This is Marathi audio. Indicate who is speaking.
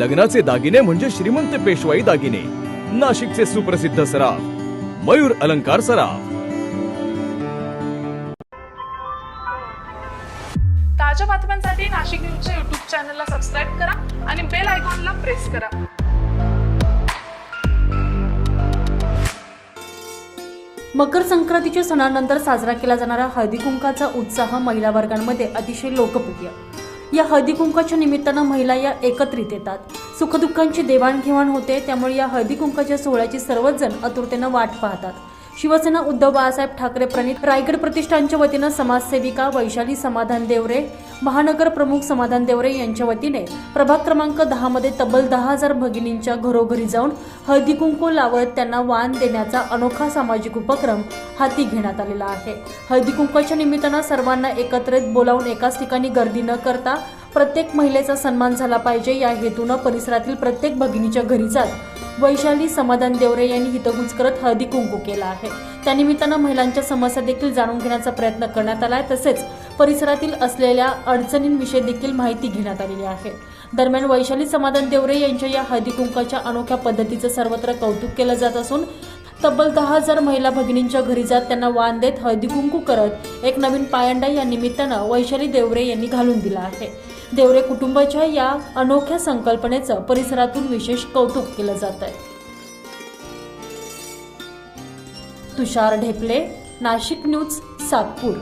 Speaker 1: लग्नाचे दागिने म्हणजे श्रीमंत पेशवाई दागिने. नाशिकचे सुप्रसिद्ध सराफ मयूर अलंकार सराफ.
Speaker 2: ताज्या बातम्यांसाठी नाशिक न्यूजच्या युट्यूब चॅनलला सबस्क्राईब करा आणि बेल आयकॉनला प्रेस करा.
Speaker 3: मकर संक्रांतीच्या सणानंतर साजरा केला जाणारा हळदी कुंकाचा उत्साह महिला वर्गांमध्ये अतिशय लोकप्रिय. या हळदी कुंकाच्या निमित्तानं महिला या एकत्रित येतात. सुखदुःखांची देवाणघेवाण होते त्यामुळे या हळदी कुंकाच्या सोहळ्याची सर्वच जण आतुरतेनं वाट पाहतात. शिवसेना उद्धव बाळासाहेब ठाकरे प्रणित रायगड प्रतिष्ठानच्या वतीनं समाजसेविका वैशाली समाधान देवरे महानगर प्रमुख समाधान देवरे यांच्या वतीने प्रभाग क्रमांक दहा मध्ये तब्बल दहा हजार भगिनींच्या घरोघरी जाऊन हळदी कुंकू लावत त्यांना वाण देण्याचा अनोखा सामाजिक उपक्रम हाती घेण्यात आलेला आहे. हळदी कुंकूच्या निमित्तानं सर्वांना एकत्रित बोलावून एकाच ठिकाणी गर्दी न करता प्रत्येक महिलेचा सन्मान झाला पाहिजे. या हेतूनं परिसरातील प्रत्येक भगिनीच्या घरी जात वैशाली समाधान देवरे यांनी हितगुज करत हळदी कुंकू केला आहे. त्यानिमित्तानं महिलांच्या समस्या देखील जाणून घेण्याचा प्रयत्न करण्यात आला आहे तसेच परिसरातील असलेल्या अडचणींविषयी देखील माहिती घेण्यात आलेली आहे. दरम्यान वैशाली समाधान देवरे यांच्या या हळदी कुंकाच्या अनोख्या पद्धतीचं सर्वत्र कौतुक केलं जात असून तब्बल दहा हजार महिला भगिनींच्या घरी जात त्यांना वाण देत हळदीकुंकू करत एक नवीन पायंडा या निमित्तानं वैशाली देवरे यांनी घालून दिला आहे. देवरे कुटुंबाच्या या अनोख्या संकल्पनेचं परिसरातून विशेष कौतुक केलं जात आहे तुषार ढेपले नाशिक न्यूज सातपूर.